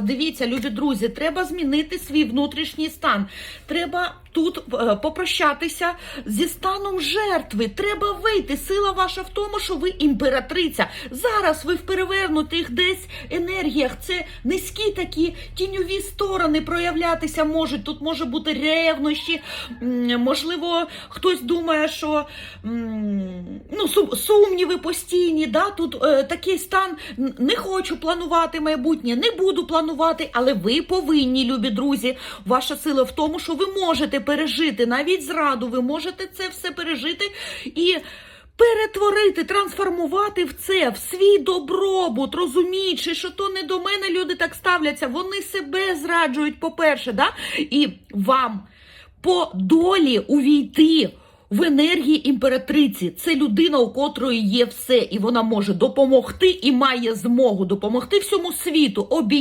Дивіться, любі друзі, треба змінити свій внутрішній стан. Треба тут е, попрощатися зі станом жертви. Треба вийти. Сила ваша в тому, що ви імператриця. Зараз ви в перевернутих десь енергіях. Це низькі такі тіньові сторони проявлятися можуть. Тут може бути ревнощі. Можливо, хтось думає, що ну, сумніви постійні. Да? Тут е, такий стан не хочу планувати майбутнє, не буду планувати, але ви повинні, любі друзі. Ваша сила в тому, що ви можете пережити навіть зраду, ви можете це все пережити і. Перетворити, трансформувати в це, в свій добробут, розуміючи, що то не до мене люди так ставляться, вони себе зраджують, по-перше, да? і вам по долі увійти в енергії імператриці. Це людина, у котрої є все, і вона може допомогти і має змогу допомогти всьому світу.